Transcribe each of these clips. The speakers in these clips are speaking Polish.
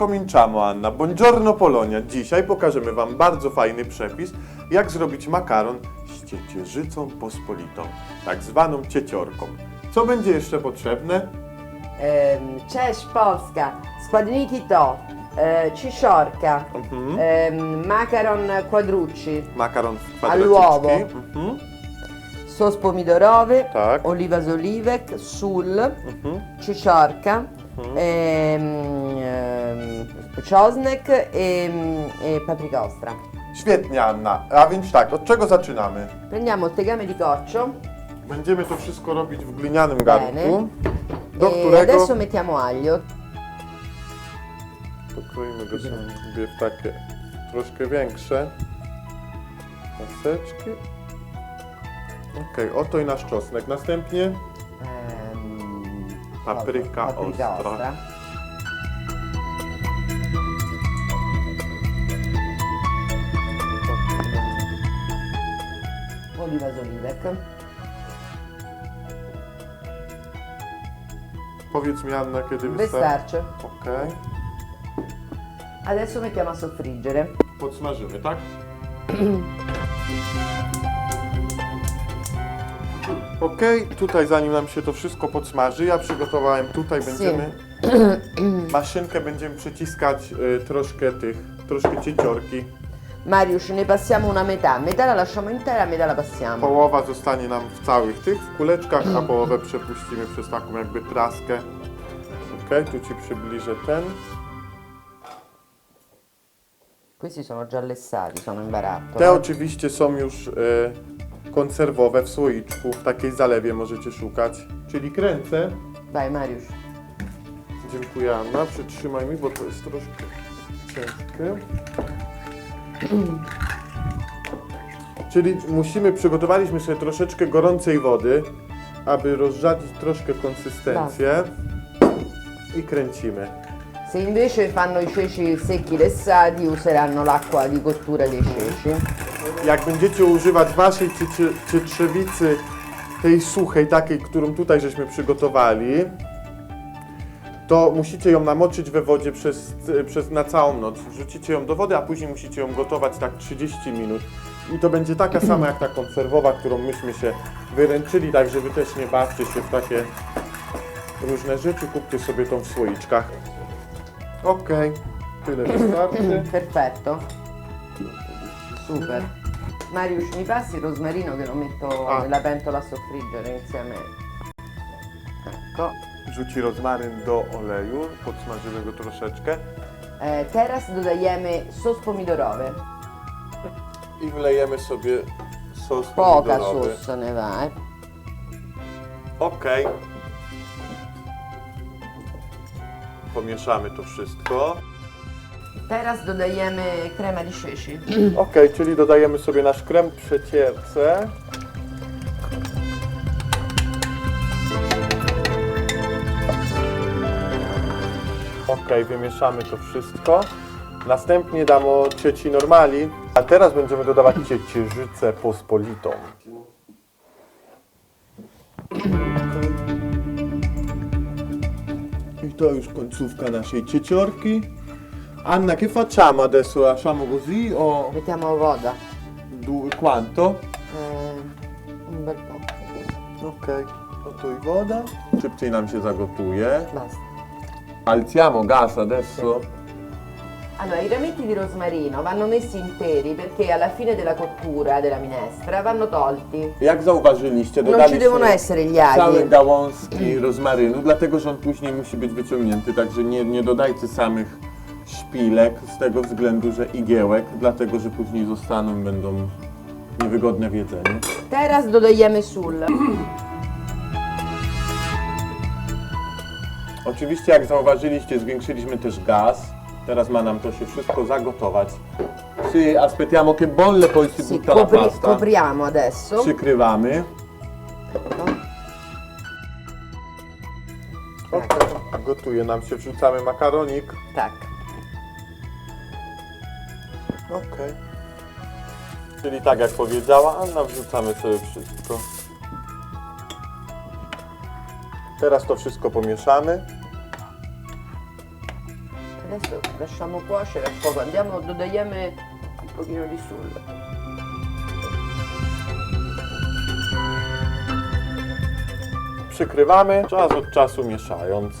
Cominciamo Anna, buongiorno Polonia. Dzisiaj pokażemy Wam bardzo fajny przepis, jak zrobić makaron z ciecierzycą pospolitą, tak zwaną cieciorką. Co będzie jeszcze potrzebne? Ehm, Cześć Polska, składniki to e, ciszorka, Mhm. makaron quadrucci, Makaron w All'uovo. kwadraciczki. Mhm. sos pomidorowy, Tak. oliwa z oliwek, sól, Mhm. Ehm, ehm, czosnek e, e paprika ostra. Świetnie Anna, a więc tak, od czego zaczynamy? Prendiamo tegame di coccio Będziemy to wszystko robić w glinianym garnku, do e którego adesso mettiamo aglio. pokroimy go sobie w takie troszkę większe paseczki. Okej, oto i nasz czosnek. Następnie Papryka paprika ostra. ostra. Oliva z powiedz mi Anna, kiedy wystarczy. Wystarczy. Okej. Adesso mettiamo a soffriggere. Podsmażymy, tak? Okej, tutaj zanim nam się to wszystko podsmaży, ja przygotowałem tutaj będziemy maszynkę będziemy przyciskać y, troszkę tych, troszkę cieciorki. Mariusz, ne passiamo una metà. Metà la lasciamo intera, metà la passiamo. Połowa zostanie nam w całych tych w kuleczkach, a połowę przepuścimy przez taką jakby traskę. Okej, tu ci przybliżę ten. Questi sono già lessati, sono in. Te oczywiście są już y, konserwowe w słoiczku, w takiej zalewie możecie szukać. Czyli kręcę. Vai Mariusz. Dziękuję Anna, przytrzymaj mi, bo to jest troszkę ciężkie. Czyli musimy, przygotowaliśmy sobie troszeczkę gorącej wody, aby rozrzadzić troszkę konsystencję i kręcimy. Se invece fanno i ceci secchi lessati useranno l'acqua di cottura dei ceci. Jak będziecie używać waszej cietrzewicy, tej suchej, takiej, którą tutaj żeśmy przygotowali, to musicie ją namoczyć we wodzie przez, przez na całą noc. Wrzucicie ją do wody, a później musicie ją gotować tak 30 minut. I to będzie taka sama jak ta konserwowa, którą myśmy się wyręczyli, także wy też nie bawcie się w takie różne rzeczy, kupcie sobie tą w słoiczkach. Okej, tyle wystarczy. Perfetto. Super. Mariusz, mi passi il rosmarino che lo metto Ah. nella pentola a soffriggere insieme. Ecco. Rzuci rozmaryn do oleju, podsmażymy go troszeczkę Eh, teraz dodajemy sos pomidorowy. i wlejemy sobie sos Poca pomidorowy. sos ne va, eh. Okej. Pomieszamy to wszystko. Teraz dodajemy crema di. Okej, czyli dodajemy sobie nasz krem przecierce. Okej, wymieszamy to wszystko. Następnie damy cieci normali, a teraz będziemy dodawać ciecierzycę pospolitą. To już końcówka naszej cieciorki. Anna, che facciamo adesso? Lasciamo così o Mettiamo woda. du- quanto? Eh, un bel po'. Okej, oto i woda. Szybciej nam się zagotuje. Basta. Alziamo gas adesso. Allora, i rametti di rosmarino vanno messi interi perché alla fine della cottura della minestra vanno tolti. Jak zauważyliście, Non ci dodaliśmy devono essere gli całe aghi. gałązki rozmarynu, dlatego że on później musi być wyciągnięty, także nie, nie dodajcie samych szpilek z tego względu, że igiełek, dlatego że później zostaną będą niewygodne w jedzeniu. Teraz dodajemy sól. Oczywiście, jak zauważyliście, zwiększyliśmy też gaz. Teraz ma nam to się wszystko zagotować. Sì, aspettiamo che bolle, poi si Sì, butta la pasta. copriamo adesso. Przykrywamy. Ecco. Gotuje nam się, wrzucamy makaronik. Tak. Okej. Czyli tak jak powiedziała Anna, wrzucamy sobie wszystko. Teraz to wszystko pomieszamy. Adesso Lasciamo cuocere a fuoco, andiamo, dodajemy un pochino di sul. Przykrywamy, czas od czasu mieszając.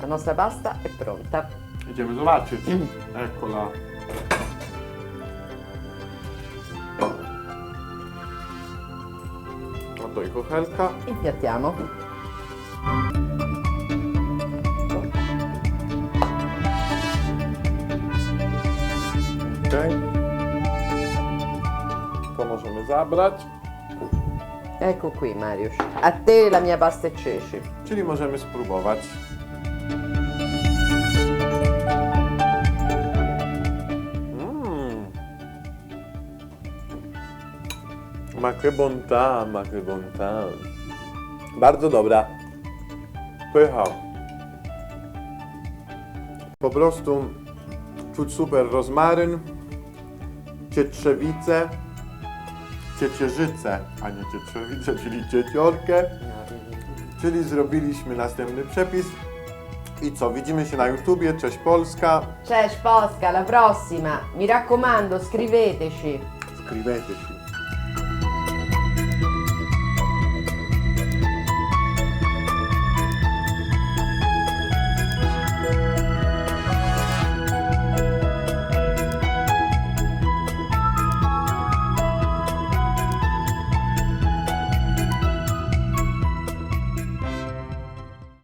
La nostra pasta è pronta. Idziemy zobaczyć. Eccola. Oto i kuchenka. Impiattiamo. Okej. To możemy zabrać. Ecco qui Marius. A te la mia pasta e ceci. Czyli możemy spróbować. Mmm. Ma che bontà, ma che bontà. Bardzo dobra. Pycha. Po prostu czuć super rozmaryn, cietrzewice, ciecierzycę, a nie cietrzewicę, czyli cieciorkę. Czyli zrobiliśmy następny przepis. I co, widzimy się na YouTubie, cześć Polska. Cześć Polska, alla prossima. Mi raccomando, scriveteci. Scriveteci.